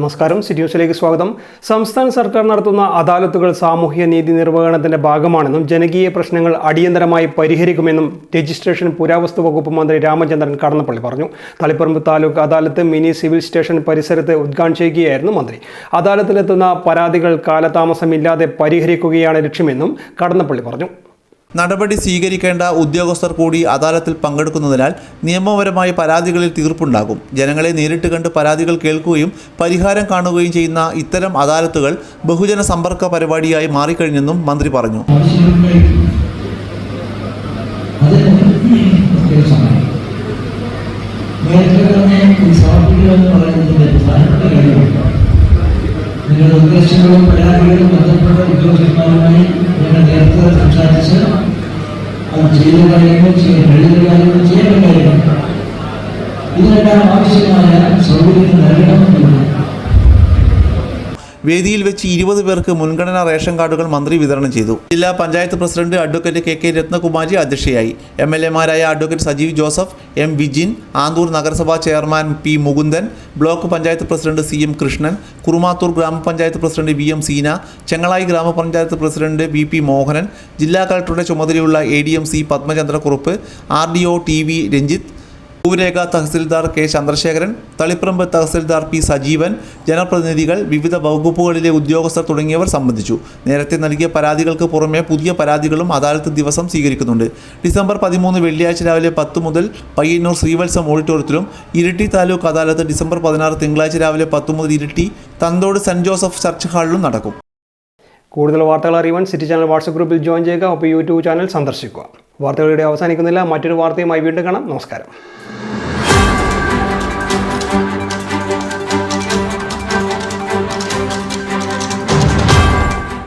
നമസ്കാരം. സിറ്റി ന്യൂസിലേക്ക് സ്വാഗതം. സംസ്ഥാന സർക്കാർ നടത്തുന്ന അദാലത്തുകൾ സാമൂഹ്യ നീതി നിർവഹണത്തിന്റെ ഭാഗമാണെന്നും ജനകീയ പ്രശ്നങ്ങൾ അടിയന്തരമായി പരിഹരിക്കുമെന്നും രജിസ്ട്രേഷൻ പുരാവസ്തു വകുപ്പ് മന്ത്രി രാമചന്ദ്രൻ കടന്നപ്പള്ളി പറഞ്ഞു. Taliparamba taluk adalat mini civil station പരിസരത്ത് ഉദ്ഘാടനം മന്ത്രി. അദാലത്തിലെത്തുന്ന പരാതികൾ കാലതാമസമില്ലാതെ പരിഹരിക്കുകയാണ് ലക്ഷ്യമെന്നും കടന്നപ്പള്ളി പറഞ്ഞു. നടപടി സ്വീകരിക്കേണ്ട ഉദ്യോഗസ്ഥർ കൂടി അദാലത്തിൽ പങ്കെടുക്കുന്നതിനാൽ നിയമപരമായ പരാതികളിൽ തീർപ്പുണ്ടാകും. ജനങ്ങളെ നേരിട്ട് കണ്ട് പരാതികൾ കേൾക്കുകയും പരിഹാരം കാണുകയും ചെയ്യുന്ന ഇത്തരം അദാലത്തുകൾ ബഹുജന സമ്പർക്ക പരിപാടിയായി മാറിക്കഴിഞ്ഞെന്നും മന്ത്രി പറഞ്ഞു. നിർദ്ദേശങ്ങളും പരാതികളും ബന്ധപ്പെട്ട ഉദ്യോഗസ്ഥന്മാരുമായി ఎక్కువ సంసారించారు ಅದು ಜೈಲುಗಳಿಗೂ ಜೈಲುಗಳಿಗೂ ಜೈಲುಗಳಿಗೂ ಇದರಿಂದ ಮನುಷ್ಯನ വേദിയിൽ വെച്ച് ഇരുപത് പേർക്ക് മുൻഗണനാ റേഷൻ കാർഡുകൾ മന്ത്രി വിതരണം ചെയ്തു. ജില്ലാ panchayat president advocate K K Rathnakumari അധ്യക്ഷയായി. M L എമാരായ advocate Sajeev Joseph M Vijin Anthoor നഗരസഭാ chairman P Mukundan block panchayat president C M Krishnan Kurumathur ഗ്രാമപഞ്ചായത്ത് president V M Seena Chengalayi ഗ്രാമപഞ്ചായത്ത് പ്രസിഡന്റ് വി പി മോഹനൻ ജില്ലാ കളക്ടറുടെ ചുമതലയുള്ള A D M C Padmachandrakurup R D O T V Ranjith ഭൂരേഖ tahsildar K Chandrasekharan Taliparamba tahsildar P Sajeevan ജനപ്രതിനിധികൾ വിവിധ വകുപ്പുകളിലെ ഉദ്യോഗസ്ഥർ തുടങ്ങിയവർ സംബന്ധിച്ചു. നേരത്തെ നൽകിയ പരാതികൾക്ക് പുറമെ പുതിയ പരാതികളും അദാലത്ത് ദിവസം സ്വീകരിക്കുന്നുണ്ട്. ഡിസംബർ പതിമൂന്ന് വെള്ളിയാഴ്ച രാവിലെ പത്ത് മുതൽ പയ്യന്നൂർ ശ്രീവത്സം ഓഡിറ്റോറിയത്തിലും ഇരിട്ടി താലൂക്ക് അദാലത്ത് ഡിസംബർ പതിനാറ് തിങ്കളാഴ്ച രാവിലെ പത്ത് മുതൽ Iritty Thanthode Saint Joseph church ഹാളിലും നടക്കും. കൂടുതൽ വാർത്തകൾ അറിയുവാൻ സിറ്റി ചാനൽ വാട്സപ്പ് ഗ്രൂപ്പിൽ ജോയിൻ ചെയ്യുക ഒപ്പം യൂട്യൂബ് ചാനൽ സന്ദർശിക്കുക. വാർത്തകളുടെ അവസാനിക്കുന്നില്ല. മറ്റൊരു വാർത്തയുമായി വീണ്ടും കാണാം. നമസ്കാരം.